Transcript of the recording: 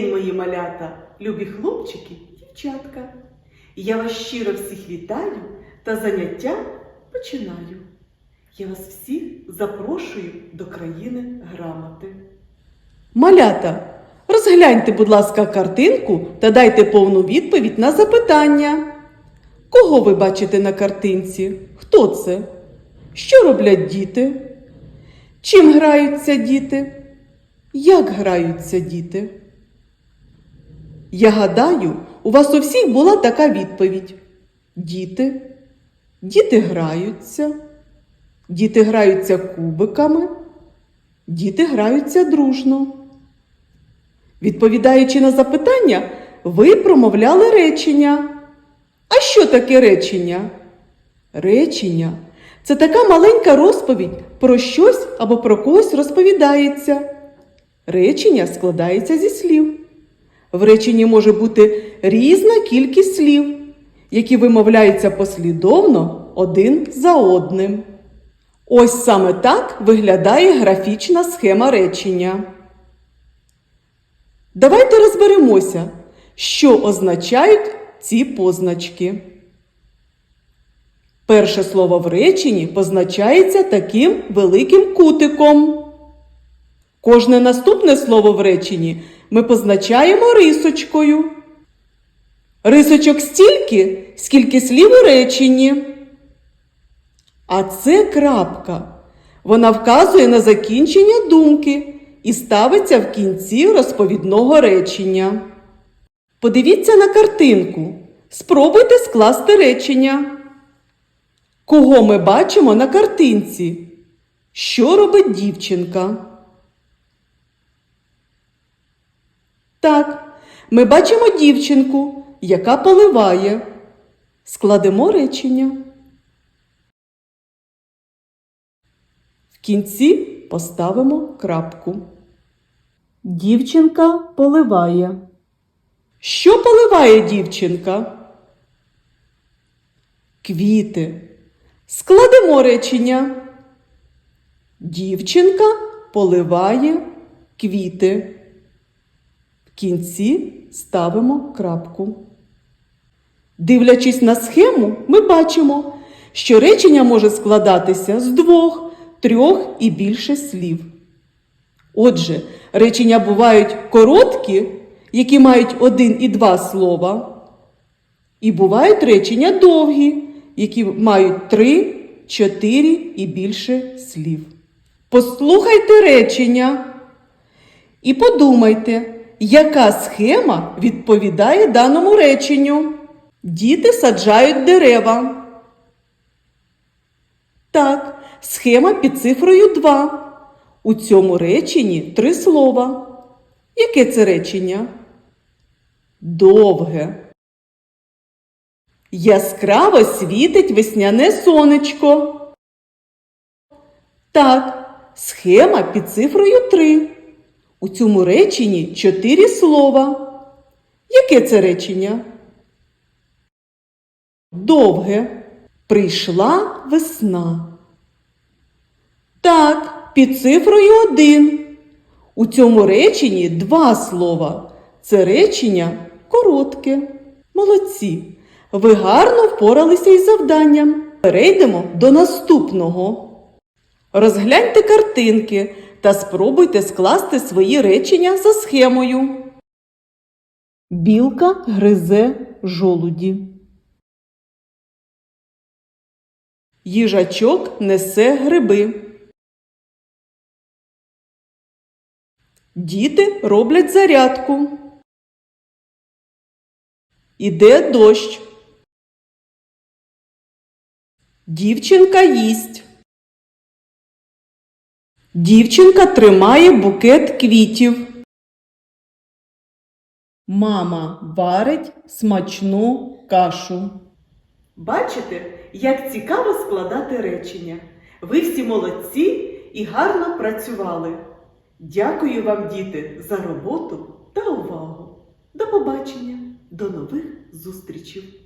день, мої малята, любі хлопчики, дівчатка. Я вас щиро всіх вітаю та заняття починаю. Я вас всіх запрошую до країни грамоти. Малята, розгляньте, будь ласка, картинку та дайте повну відповідь на запитання. Кого ви бачите на картинці? Хто це? Що роблять діти? Чим граються діти? Як граються діти? Я гадаю, у вас у всіх була така відповідь. Діти. Діти граються. Діти граються кубиками. Діти граються дружно. Відповідаючи на запитання, ви промовляли речення. А що таке речення? Речення це така маленька розповідь про щось або про когось розповідається. Речення складається зі слів. В реченні може бути різна кількість слів, які вимовляються послідовно один за одним. Ось саме так виглядає графічна схема речення. Давайте розберемося, що означають ці позначки. Перше слово в реченні позначається таким великим кутиком. Кожне наступне слово в реченні ми позначаємо рисочкою. Рисочок стільки, скільки слів у реченні. А це крапка. Вона вказує на закінчення думки і ставиться в кінці розповідного речення. Подивіться на картинку. Спробуйте скласти речення. Кого ми бачимо на картинці? Що робить дівчинка? Так, ми бачимо дівчинку, яка поливає. Складемо речення. В кінці поставимо крапку. Дівчинка поливає. Що поливає дівчинка? Квіти. Складемо речення. Дівчинка поливає квіти. Кінці ставимо крапку. Дивлячись на схему, ми бачимо, що речення може складатися з двох, трьох і більше слів. Отже, речення бувають короткі, які мають один і два слова, і бувають речення довгі, які мають три, чотири і більше слів. Послухайте речення і подумайте, яка схема відповідає даному реченню. Діти саджають дерева. Так, схема під цифрою 2. У цьому реченні три слова. Яке це речення? Довге. Яскраво світить весняне сонечко. Так, схема під цифрою 3. У цьому реченні чотири слова. Яке це речення? Довге. Прийшла весна. Так, під цифрою 1. У цьому реченні два слова. Це речення коротке. Молодці. Ви гарно впоралися із завданням. Перейдемо до наступного. Розгляньте картинки та спробуйте скласти свої речення за схемою. Білка гризе жолуді. Їжачок несе гриби. Діти роблять зарядку. Іде дощ. Дівчинка їсть. Дівчинка тримає букет квітів. Мама варить смачну кашу. Бачите, як цікаво складати речення. Ви всі молодці і гарно працювали. Дякую вам, діти, за роботу та увагу. До побачення, до нових зустрічей!